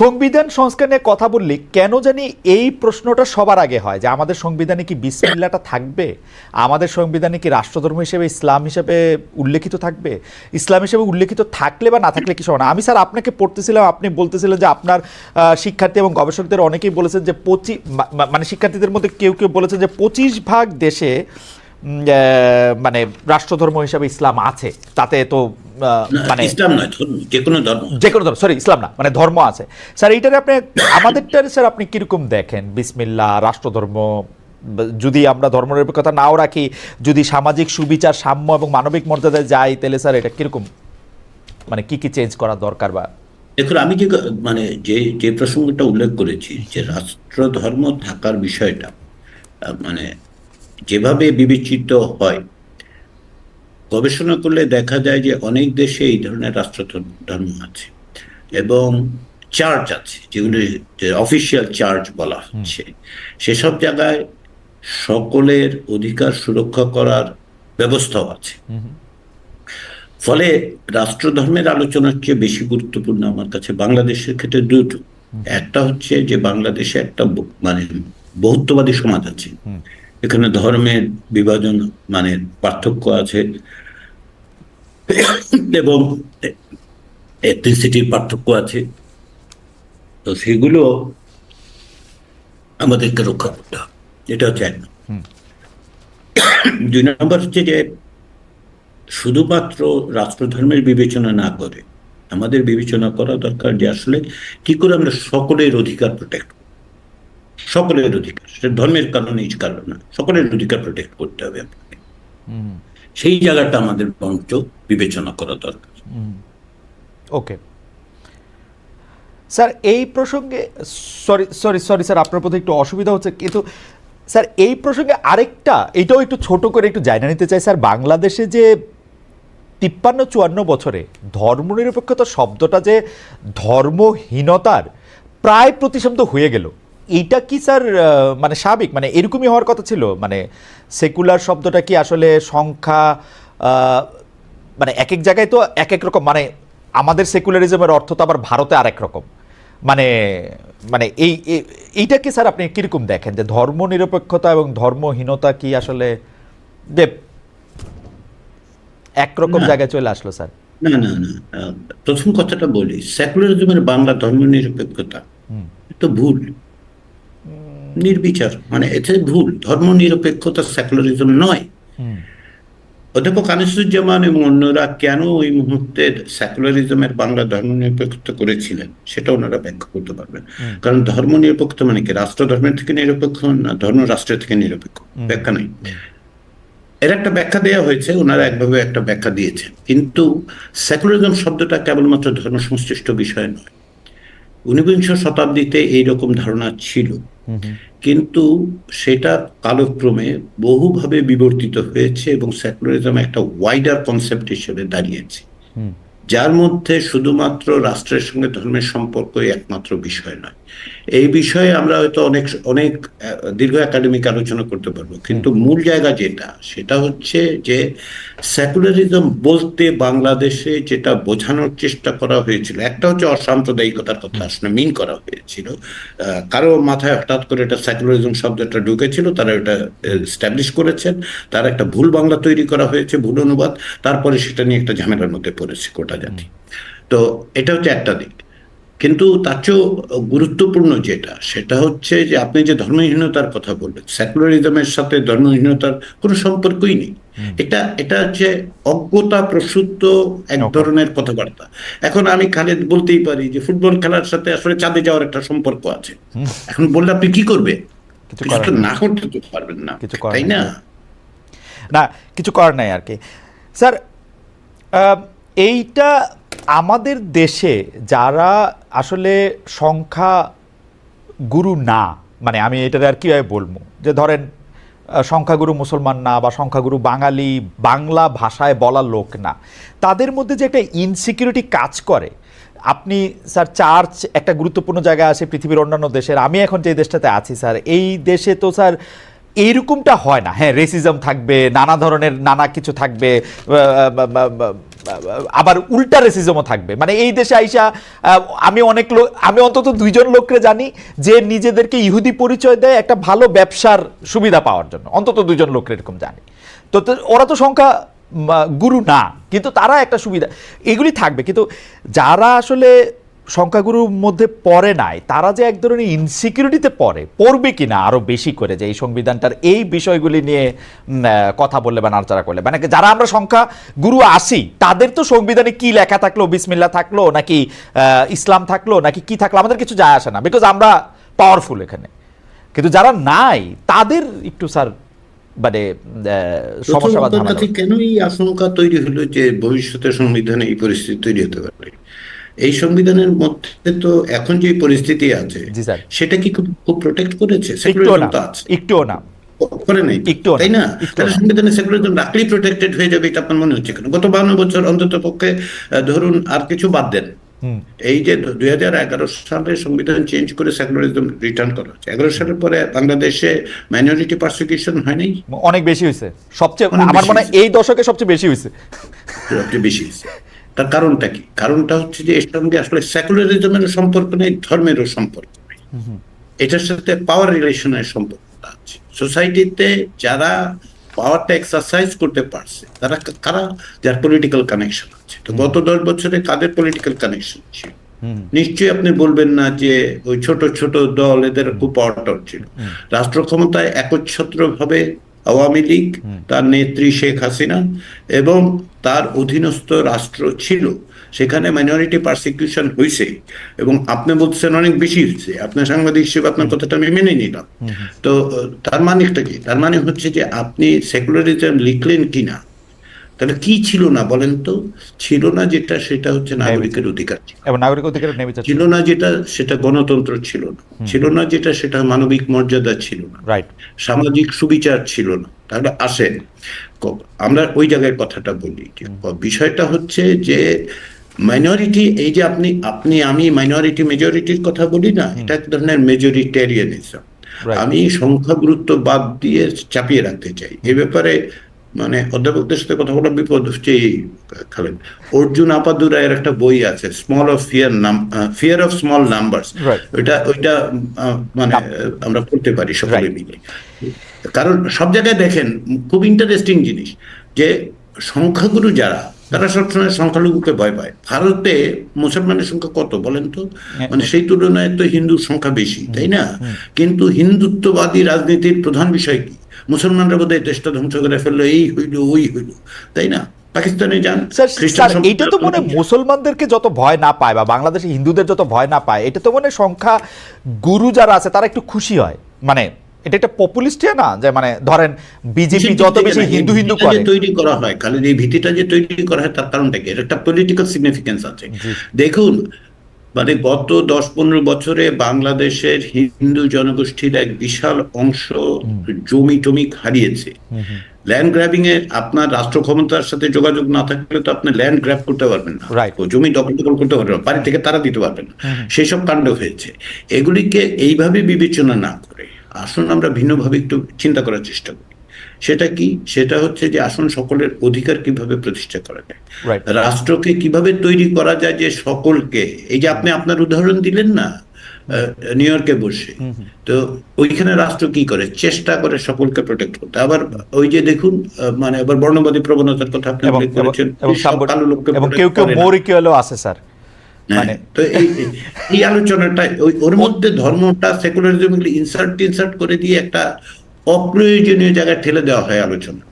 সংবিধান সংস্কার নিয়ে কথা বললি, কেন জানি এই প্রশ্নটা সবার আগে হয় যে আমাদের সংবিধানে কি বিসমিল্লাটা থাকবে? আমাদের সংবিধানে কি রাষ্ট্রধর্ম হিসেবে, ইসলাম হিসেবে উল্লেখিত থাকবে? ইসলাম হিসেবে উল্লেখিত থাকলে বা না থাকলে কিছু না? আমি স্যার আপনাকে পড়তেছিলাম, আপনি বলতেছিলেন যে আপনার শিক্ষার্থী এবং গবেষকদের অনেকেই বলেছেন যে পঁচিশ মানে শিক্ষার্থীদের মধ্যে কেউ কেউ বলেছেন যে পঁচিশ ভাগ দেশে মানে রাষ্ট্রধর্ম হিসাবে ইসলাম আছে। তাতে তো মানে ইসলাম নয় ধর্ম যে কোনো ধর্ম। যে কোনো ধর্ম সরি ইসলাম না মানে ধর্ম আছে। স্যার এইটারে আপনি আমাদেরটারে স্যার আপনি কীরকম দেখেন? বিসমিল্লা রাষ্ট্রধর্ম যদি আমরা ধর্মনিরপেক্ষতা নাও রাখি যদি সামাজিক সুবিচার সাম্য এবং মানবিক মর্যাদায় যাই তাহলে স্যার এটা কীরকম? মানে কি কি চেঞ্জ করা দরকার বা? দেখুন আমি যে মানে যে যে প্রসঙ্গটা উল্লেখ করেছি যে রাষ্ট্র ধর্ম থাকার বিষয়টা মানে যেভাবে বিবেচিত হয় গবেষণা করলে দেখা যায় যে অনেক দেশে এই ধরনের রাষ্ট্র ধর্ম- আছে এবং চার্চ আছে যেগুলি অফিসিয়াল চার্চ বলা হচ্ছে। সেসব জায়গায় সকলের অধিকার সুরক্ষা করার ব্যবস্থাও আছে। ফলে রাষ্ট্রধর্মের আলোচনার চেয়ে বেশি গুরুত্বপূর্ণ আমার কাছে বাংলাদেশের ক্ষেত্রে দুটো। একটা হচ্ছে যে বাংলাদেশে একটা মানে বহুত্ববাদী সমাজ আছে। এখানে ধর্মের বিভাজন মানে পার্থক্য আছে। এবং এথনিসিটির পার্থক্য আছে। তো সেগুলো আমাদেরকে রক্ষা করতে হবে। এটা হচ্ছে এক দুই নম্বর হচ্ছে যে শুধুমাত্র রাষ্ট্রধর্মের বিবেচনা না করে আমাদের বিবেচনা করা দরকার যে আসলে কি করে আমরা সকলের অধিকার প্রোটেক্ট সকলের অধিকার সেটা ধর্মের কারণে এই কারণ না সকলের অধিকার প্রোটেক্ট করতে হবে আপনাকে। সেই জায়গাটা আমাদের বরঞ্চ বিবেচনা করা দরকার। ওকে। স্যার এই প্রসঙ্গে সরি সরি সরি স্যার আপনার প্রতি একটু অসুবিধা হচ্ছে কিন্তু স্যার এই প্রসঙ্গে আরেকটা এটাও একটু ছোট করে একটু জানা নিতে চাই স্যার বাংলাদেশে যে তিপ্পান্ন চুয়ান্ন বছরে ধর্মনিরপেক্ষতা শব্দটা যে ধর্মহীনতার প্রায় প্রতিশব্দ হয়ে গেল এইটা কি স্যার মানে স্বাভাবিক? মানে এরকমই হওয়ার কথা ছিল? মানে সেকুলার শব্দটা কি আসলে সংখ্যা মানে এক এক জায়গায় তো এক এক রকম? মানে আমাদের সেকুলারিজমের অর্থ তো আবার ভারতে আরেক রকম। মানে মানে এই এই- এইটা কি স্যার আপনি কীরকম দেখেন? যে ধর্মনিরপেক্ষতা এবং ধর্মহীনতা কি আসলে যে একরকম জায়গায় চলে আসলো স্যার? না না না প্রথম কথাটা বলি সেকুলারিজমের বাংলা ধর্ম নিরপেক্ষতা তো ভুল। নির্বিচার। মানে এতে ভুল। ধর্ম নিরপেক্ষতা সেকুলারিজম নয় অধ্যাপক আনিসুজ্জামান এবং অন্যরা কেন ওই মুহূর্তে সেকুলারিজমের বাংলা ধর্ম নিরপেক্ষতা করেছিলেন সেটা ওনারা ব্যাখ্যা করতে পারবেন। কারণ ধর্ম নিরপেক্ষতা মানে কি? রাষ্ট্র ধর্মের থেকে নিরপেক্ষ না ধর্ম রাষ্ট্রের থেকে নিরপেক্ষ? ব্যাখ্যা নেই। এর একটা ব্যাখ্যা দেওয়া হয়েছে ওনারা একভাবে একটা ব্যাখ্যা দিয়েছেন। কিন্তু সেকুলারিজম শব্দটা কেবলমাত্র ধর্ম সংশ্লিষ্ট বিষয় নয়। ঊনবিংশ শতাব্দীতে এইরকম ধারণা ছিল। কিন্তু সেটা কালক্রমে বহুভাবে বিবর্তিত হয়েছে এবং সেকুলারিজম একটা ওয়াইডার কনসেপ্ট হিসেবে দাঁড়িয়েছে। যার মধ্যে শুধুমাত্র রাষ্ট্রের সঙ্গে ধর্মের সম্পর্কই একমাত্র বিষয় নয়। এই বিষয়ে আমরা হয়তো অনেক অনেক দীর্ঘ একাডেমিক আলোচনা করতে পারব। কিন্তু মূল জায়গা যেটা সেটা হচ্ছে যে সেকুলারিজম বলতে বাংলাদেশে যেটা বোঝানোর চেষ্টা করা হয়েছিল একটা হচ্ছে অসাম্প্রদায়িকতার কথা আসলে মিন করা হয়েছিল। কারও মাথায় হঠাৎ করে এটা সেকুলারিজম শব্দটা ঢুকেছিল তারা এটা স্ট্যাবলিশ করেছেন। তার একটা ভুল বাংলা তৈরি করা হয়েছে ভুল অনুবাদ। তারপরে সেটা নিয়ে একটা ঝামেলার মধ্যে পড়েছে গোটা জাতি। তো এটা হচ্ছে একটা দিক। কিন্তু তার চেয়েও গুরুত্বপূর্ণ যেটা সেটা হচ্ছে যে আপনি যে ধর্মহীনতার কথা বললেন সেকুলারিজমের সাথে ধর্মহীনতার কোনো সম্পর্কই নেই। এটা এটা হচ্ছে অজ্ঞতা প্রসূত এক ধরনের কথাবার্তা। এখন আমি খালেদ বলতেই পারি যে ফুটবল খেলার সাথে আসলে চাঁদে যাওয়ার একটা সম্পর্ক আছে। এখন বললে আপনি কি করবে? কিছু কিছু তো না করতে তো পারবেন না কিছু তাই না? না কিছু করার নাই আর কি। স্যার আহ, এইটা আমাদের দেশে যারা আসলে সংখ্যা গুরু না মানে আমি এটার আর কীভাবে বলব? যে ধরেন সংখ্যাগুরু মুসলমান না বা সংখ্যাগুরু বাঙালি বাংলা ভাষায় বলা লোক না, তাদের মধ্যে যে একটা ইনসিকিউরিটি কাজ করে। আপনি, স্যার চার্চ একটা গুরুত্বপূর্ণ জায়গায় আছে, পৃথিবীর অন্যান্য দেশের, আমি এখন যে দেশটাতে আছি, স্যার, এই দেশে তো, স্যার এইরকমটা হয় না। হ্যাঁ রেসিজম থাকবে, নানা ধরনের নানা কিছু থাকবে আবার উল্টা রেসিজমও থাকবে। মানে এই দেশে আইসা আমি অনেক লোক, আমি অন্তত দুইজন লোককে জানি যে নিজেদেরকে ইহুদি পরিচয় দেয় একটা ভালো ব্যবসার সুবিধা পাওয়ার জন্য। অন্তত দুজন লোক এরকম জানি। তো ওরা তো সংখ্যা গুরু না, কিন্তু তারা একটা সুবিধা, এগুলি থাকবে। কিন্তু যারা আসলে সংখ্যাগুরুর মধ্যে পড়ে নাই তারা যে এক ধরনের ইনসিকিউরিটিতে পড়ে পড়বে কিনা আরও বেশি করে যে এই সংবিধানটার এই বিষয়গুলি নিয়ে কথা বললে বা নাড়াচাড়া করলে। মানে যারা আমরা সংখ্যা গুরু আসি তাদের তো সংবিধানে কি লেখা থাকল বিসমিল্লা থাকল নাকি ইসলাম থাকল নাকি কি থাকল আমাদের কিছু যায় আসে না বিকজ আমরা পাওয়ারফুল এখানে। কিন্তু যারা নাই তাদের একটু স্যার মানে সমস্যা কেন এই আশঙ্কা তৈরি হলো যে ভবিষ্যতে সংবিধানে এই পরিস্থিতি তৈরি হতে পারে? এই সংবিধানের মধ্যে তো এখন যে পরিস্থিতি আছে সেটা কি খুব খুব প্রোটেক্ট করেছে? একটুও না তো আছে। একটুও না। করে নাই তো, একটুও না, তাই না? তাহলে সংবিধানে সেকুলারিজম রাখলেই প্রোটেক্টেড হয়ে যাবে এটা আপনার মনে হচ্ছে কেন? গত বান্ন বছর অন্তত পক্ষে ধরুন আর কিছু বাদ দেন। এই যে দুই হাজার এগারো সালে সংবিধান চেঞ্জ করে সেকুলারিজম রিটার্ন করা হচ্ছে। এগারো সালের পরে বাংলাদেশে মাইনরিটি পারসিকিউশন হয়নি অনেক বেশি হয়েছে। সবচেয়ে আমার মনে হয় এই দশকে সবচেয়ে বেশি হয়েছে। সবচেয়ে বেশি হয়েছে। তার কারণটা কি? কারণটা হচ্ছে যে এর সঙ্গে আসলে সেকুলারিজমের সম্পর্ক নেই ধর্মেরও সম্পর্ক নেই। এটার সাথে পাওয়ার রিলেশনের সম্পর্কটা আছে। সোসাইটিতে যারা পাওয়ারটা এক্সারসাইজ করতে পারছে তারা কারা? যার পলিটিক্যাল কানেকশন আছে। তো গত দশ বছরে কাদের পলিটিক্যাল কানেকশন ছিল? নিশ্চয়ই আপনি বলবেন না যে ওই ছোট ছোট দল এদের খুব পাওয়ার ছিল। রাষ্ট্র ক্ষমতায় একচ্ছত্র ভাবে আওয়ামী লীগ তার নেত্রী শেখ হাসিনা এবং তার অধীনস্থ রাষ্ট্র ছিল। সেখানে মাইনরিটি পার্সিকিউশন হয়েছে এবং আপনি বলছেন অনেক বেশি হয়েছে আপনার সাংবাদিক হিসেবে আপনার কথাটা আমি মেনে নিলাম। তো তার মানে কি? তার মানে হচ্ছে যে আপনি সেকুলারিজম লিখলেন কিনা? তাহলে কি ছিল না বলেন তো? ছিল না যেটা সেটা হচ্ছে নাগরিকের অধিকার এবং নাগরিক অধিকারের নেমে ছিল না যেটা সেটা গণতন্ত্র ছিল না। ছিল না যেটা সেটা মানবিক মর্যাদা ছিল না। রাইট সামাজিক সুবিচার ছিল না। তাহলে আসেন আমরা ওই জায়গায় কথাটা বলি বিষয়টা হচ্ছে যে মাইনরিটি এই যে আপনি আপনি আমি মাইনরিটি মেজরিটির কথা বলি না এটা এক ধরনের মেজরিটেরিয়ানিজম. আমি সংখ্যা গুরুত্ব বাদ দিয়ে চাপিয়ে রাখতে চাই। এ ব্যাপারে মানে অধ্যাপকদের সাথে কথা বলা বিপদ হচ্ছে এই, খালেদ। অর্জুন আপাদুরায়ের একটা বই আছে স্মল অফ ফিয়ার নাম ফিয়ার অফ স্মল নাম্বারস ওইটা ওইটা মানে আমরা করতে পারি সকলে মিলে। কারণ সব জায়গায় দেখেন খুব ইন্টারেস্টিং জিনিস যে সংখ্যাগুরু যারা তারা সবসময় সংখ্যালঘুকে ভয় পায়। ভারতে মুসলমানের সংখ্যা কত বলেন তো? মানে সেই তুলনায় তো হিন্দুর সংখ্যা বেশি তাই না? কিন্তু হিন্দুত্ববাদী রাজনীতির প্রধান বিষয় কি? মুসলমানরা বোধহয় দেশটা ধ্বংস করে ফেলল এই হইল ওই হইল। তাই না? পাকিস্তানে যান এইটা তো মনে মুসলমানদেরকে যত ভয় না পায় বা বাংলাদেশে হিন্দুদের যত ভয় না পায় এটা তো মনে সংখ্যা গুরু যারা আছে তারা একটু খুশি হয়। মানে এটা একটা পপুলিস্টিয়া না? যে মানে ধরেন বিজেপি যত বেশি হিন্দু হিন্দু করে। তৈরি করা হয় খালি এই ভীতিটা যে তৈরি করা হয় তার কারণটা কি? এর একটা পলিটিক্যাল সিগনিফিকেন্স আছে। দেখুন মানে গত দশ পনেরো বছরে বাংলাদেশের হিন্দু জনগোষ্ঠীর এক বিশাল অংশ জমি টমি হারিয়েছে। ল্যান্ড গ্র্যাবিং এ আপনার রাষ্ট্র ক্ষমতার সাথে যোগাযোগ না থাকলে তো আপনি ল্যান্ড গ্র্যাব করতে পারবেন না। জমি দখল দখল করতে পারবেন বাড়ি থেকে তারা দিতে পারবেন না। সেই সব কাণ্ড হয়েছে। এগুলিকে এইভাবে বিবেচনা না করে আসুন আমরা ভিন্নভাবে একটু চিন্তা করার চেষ্টা করি। সেটা কি? সেটা হচ্ছে যে আসুন সকলের অধিকার কীভাবে প্রতিষ্ঠা করা যায়। রাষ্ট্রকে কীভাবে তৈরি করা যায় যে সকলকে? এই যে আপনি আপনার উদাহরণ দিলেন না নিউ ইয়র্কে বসে তো ওইখানে রাষ্ট্র কি করে? চেষ্টা করে সকলকে প্রোটেক্ট করতে। আবার ওই যে দেখুন মানে আবার বর্ণবাদী প্রবণতার কথা আপনি উল্লেখ করেছেন এবং কেউ কেউ না। আছে স্যার। হ্যাঁ, মানে তো এই আলোচনাটা ওই ওর মধ্যে ধর্মটা সেকুলারিজম ইনসার্ট টিনসার্ট করে দিয়ে একটা অপ্রয়োজনীয় জায়গায় ঠেলে দেওয়া হয় আলোচনা।